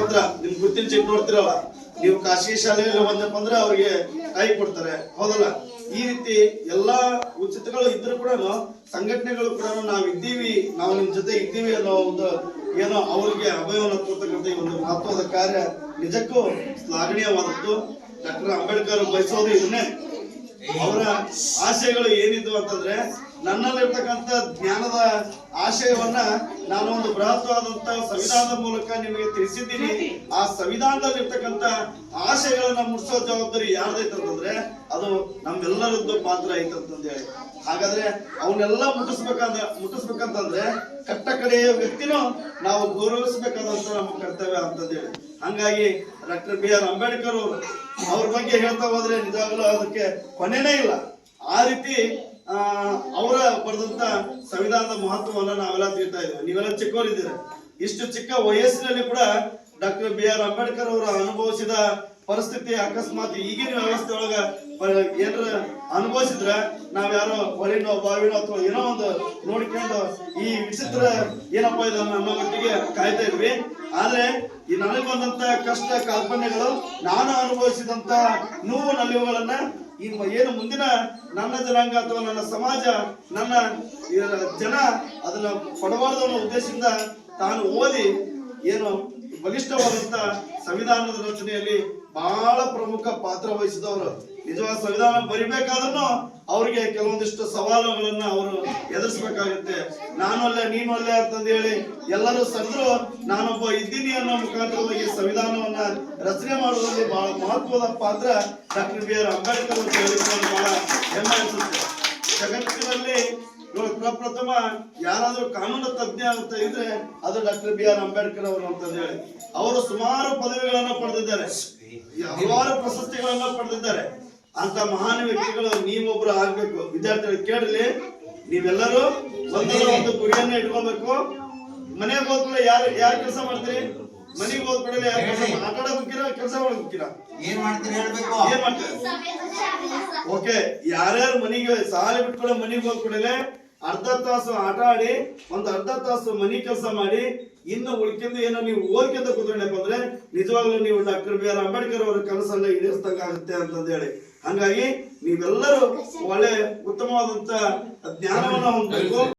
ಪತ್ರ ನಿಮ್ ಗುರ್ತಿನ ಚೀಟ್ ನೋಡ್ತಿರಲ್ಲ, ನೀವು ಖಾಸಗಿ ಶಾಲೆಯಲ್ಲಿ ಬಂದಪ್ಪ ಅಂದ್ರೆ ಅವ್ರಿಗೆ ಕೈ ಕೊಡ್ತಾರೆ. ಹೌದಲ್ಲ? ಈ ರೀತಿ ಎಲ್ಲಾ ಉಚಿತಗಳು ಇದ್ರೂ ಕೂಡ ಸಂಘಟನೆಗಳು ಕೂಡ ನಾವ್ ಇದ್ದೀವಿ, ನಾವು ನಿಮ್ ಜೊತೆ ಇದ್ದೀವಿ ಅನ್ನೋ ಒಂದು ಏನೋ ಅವರಿಗೆ ಅಭಯವನ್ನು ಕೊಡ್ತಕ್ಕಂಥ ಈ ಒಂದು ಮಹತ್ವದ ಕಾರ್ಯ ನಿಜಕ್ಕೂ ಶ್ಲಾಘನೀಯವಾದದ್ದು. ಡಾಕ್ಟರ್ ಅಂಬೇಡ್ಕರ್ ಬಯಸೋದು ಇದನ್ನೇ. ಅವರ ಆಶಯಗಳು ಏನಿದ್ವು ಅಂತಂದ್ರೆ ನನ್ನಲ್ಲಿರ್ತಕ್ಕಂಥ ಜ್ಞಾನದ ಆಶಯವನ್ನ ನಾನು ಒಂದು ಬೃಹತ್ವಾದಂತ ಸಂವಿಧಾನದ ಮೂಲಕ ನಿಮಗೆ ತಿಳಿಸಿದ್ದೀನಿ. ಆ ಸಂವಿಧಾನದಲ್ಲಿರ್ತಕ್ಕಂಥ ಆಶಯಗಳನ್ನ ಮುಟ್ಟಿಸೋ ಜವಾಬ್ದಾರಿ ಯಾರ್ದೈತಂತಂದ್ರೆ ಅದು ನಮ್ಮೆಲ್ಲರದ್ದು ಪಾತ್ರ ಐತಂತಂದೇಳಿ ಹಾಗಾದ್ರೆ ಅವನ್ನೆಲ್ಲ ಮುಟ್ಟಿಸ್ಬೇಕಂದ್ರೆ ಮುಟ್ಟಿಸ್ಬೇಕಂತಂದ್ರೆ ಕಟ್ಟ ಕಡೆಯ ವ್ಯಕ್ತಿನೂ ನಾವು ಗೌರವಿಸಬೇಕಾದಂತ ನಮ್ಮ ಕರ್ತವ್ಯ ಅಂತಂದೇಳಿ ಹಂಗಾಗಿ ಡಾಕ್ಟರ್ ಬಿ ಆರ್ ಅಂಬೇಡ್ಕರ್ ಅವರು ಬಗ್ಗೆ ಹೇಳ್ತಾ ಹೋದ್ರೆ ನಿಜವಾಗ್ಲೂ ಅದಕ್ಕೆ ಕೊನೆನೇ ಇಲ್ಲ. ಆ ರೀತಿ ಅವರ ಬರೆದಂತ ಸಂವಿಧಾನದ ಮಹತ್ವವನ್ನ ನಾವೆಲ್ಲ ತಿಳಿತಾ ಇದ್ದೇವೆ. ನೀವೆಲ್ಲ ಚಿಕ್ಕವರಿದ್ದೀರ. ಇಷ್ಟು ಚಿಕ್ಕ ವಯಸ್ಸಿನಲ್ಲಿ ಕೂಡ ಡಾಕ್ಟರ್ ಬಿ ಆರ್ ಅಂಬೇಡ್ಕರ್ ಅವರು ಅನುಭವಿಸಿದ ಪರಿಸ್ಥಿತಿ ಅಕಸ್ಮಾತ್ ಈಗಿನ ವ್ಯವಸ್ಥೆ ಒಳಗ ಏನರ ಅನುಭವಿಸಿದ್ರ ನಾವ್ ಯಾರೋ ಹೊಲಿನೋ ಬಾವಿನೋ ಅಥವಾ ಏನೋ ಒಂದು ನೋಡ್ಕೊಂಡು ಈ ವಿಚಿತ್ರ ಏನಪ್ಪಾ ಇದು ಅನ್ನೋ ಮಟ್ಟಿಗೆ ಕಾಯ್ತಾ ಇದ್ವಿ. ಆದ್ರೆ ಈ ನನಗೆ ಬಂದಂತ ಕಷ್ಟ ಕಾಲ್ಪನ್ಯಗಳು ನಾನು ಅನುಭವಿಸಿದಂತ ನೋವು ನಲಿವುಗಳನ್ನ ಈ ಏನು ಮುಂದಿನ ನನ್ನ ಜನಾಂಗ ಅಥವಾ ನನ್ನ ಸಮಾಜ, ನನ್ನ ಜನ ಅದನ್ನ ಪಡಬಾರ್ದು ಅನ್ನೋ ಉದ್ದೇಶದಿಂದ ತಾನು ಓದಿ ಏನು ಬಲಿಷ್ಠವಾದಂತ ಸಂವಿಧಾನದ ರಚನೆಯಲ್ಲಿ ಬಹಳ ಪ್ರಮುಖ ಪಾತ್ರ ವಹಿಸಿದವರು. ನಿಜವಾದ ಸಂವಿಧಾನ ಬರಿಬೇಕಾದ್ರೂ ಅವ್ರಿಗೆ ಕೆಲವೊಂದಿಷ್ಟು ಸವಾಲುಗಳನ್ನ ಅವರು ಎದುರಿಸಬೇಕಾಗುತ್ತೆ. ನಾನು ಅಲ್ಲೇ ನೀನು ಅಲ್ಲೇ ಅಂತಂದು ಹೇಳಿ ಎಲ್ಲರೂ ಸರಿದ್ರು. ನಾನೊಬ್ಬ ಇದ್ದೀನಿ ಅನ್ನೋ ಮುಖಾಂತರವಾಗಿ ಸಂವಿಧಾನವನ್ನ ರಚನೆ ಮಾಡುವುದರಲ್ಲಿ ಬಹಳ ಮಹತ್ವದ ಪಾತ್ರ ಡಾಕ್ಟರ್ ಬಿ ಆರ್ ಅಂಬೇಡ್ಕರ್ ಅಂತ ಹೇಳಿದ್ರೆ ಬಹಳ ಹೆಮ್ಮೆ ಅನಿಸುತ್ತೆ. ಜಗತ್ತಿನಲ್ಲಿ ಪ್ರಪ್ರಥಮ ಯಾರಾದ್ರೂ ಕಾನೂನು ತಜ್ಞ ಅಂತ ಇದ್ರೆ ಅದು ಡಾಕ್ಟರ್ ಬಿ ಆರ್ ಅಂಬೇಡ್ಕರ್ ಅವರು ಅಂತ ಹೇಳಿ. ಅವರು ಸುಮಾರು ಪದವಿಗಳನ್ನ ಪಡೆದಿದ್ದಾರೆ. ಹಲವಾರು ಪ್ರಶಸ್ತಿಗಳನ್ನ ಪಡೆದಿದ್ದಾರೆ. ಅಂತ ಮಹಾನ್ ವ್ಯಕ್ತಿಗಳು ನೀವೊಬ್ರು ಆಗ್ಬೇಕು. ವಿದ್ಯಾರ್ಥಿಗಳು ಕೇಳಲಿ ನೀವೆಲ್ಲರೂ ಒಂದಲ್ಲ ಒಂದು ಗುರಿಯನ್ನ ಇಟ್ಕೋಬೇಕು. ಮನೆಗೆ ಹೋದ್ಮೇಲೆ ಯಾರು ಯಾರು ಕೆಲಸ ಮಾಡ್ತೀರಿ? ಮನೆಗೆ ಯಾರು ಕೆಲಸ ಆಟ ಆಡಕ್ ಹೋಗ್ತೀರಾ ಕೆಲಸ ಮಾಡಕ್ ಹೋಗ್ತೀರಾ ಏನ್ ಮಾಡ್ತೀರಿ? ಹೇಳ್ಬೇಕು ಏನ್ ಮಾಡ್ತೀರಾ ಓಕೆ ಯಾರ್ಯಾರು ಮನೆಗೆ ಸಾಲ ಬಿಟ್ಕೊಂಡು ಮನೆಗೆ ಹೋದ್ ಕೂಡಲೇ ಅರ್ಧ ತಾಸು ಆಟ ಆಡಿ, ಒಂದು ಅರ್ಧ ತಾಸು ಮನಿ ಕೆಲಸ ಮಾಡಿ, ಇನ್ನು ಉಳ್ಕಿಂದು ಏನೋ ನೀವು ಓದ್ಕೊಂತ ಕೂತ್ಕೊಂಡಪ್ಪ ಅಂದ್ರೆ, ನಿಜವಾಗ್ಲೂ ನೀವು ಡಾಕ್ಟರ್ ಬಿ ಆರ್ ಅಂಬೇಡ್ಕರ್ ಅವರ ಕನಸನ್ನ ಈಡೇರಿಸ್ದಂಗ ಆಗುತ್ತೆ ಅಂತಂದ ಹೇಳಿ. ಹಂಗಾಗಿ ನೀವೆಲ್ಲರೂ ಒಳ್ಳೆ ಉತ್ತಮವಾದಂತ ಜ್ಞಾನವನ್ನ ಹೊಂದಬೇಕು.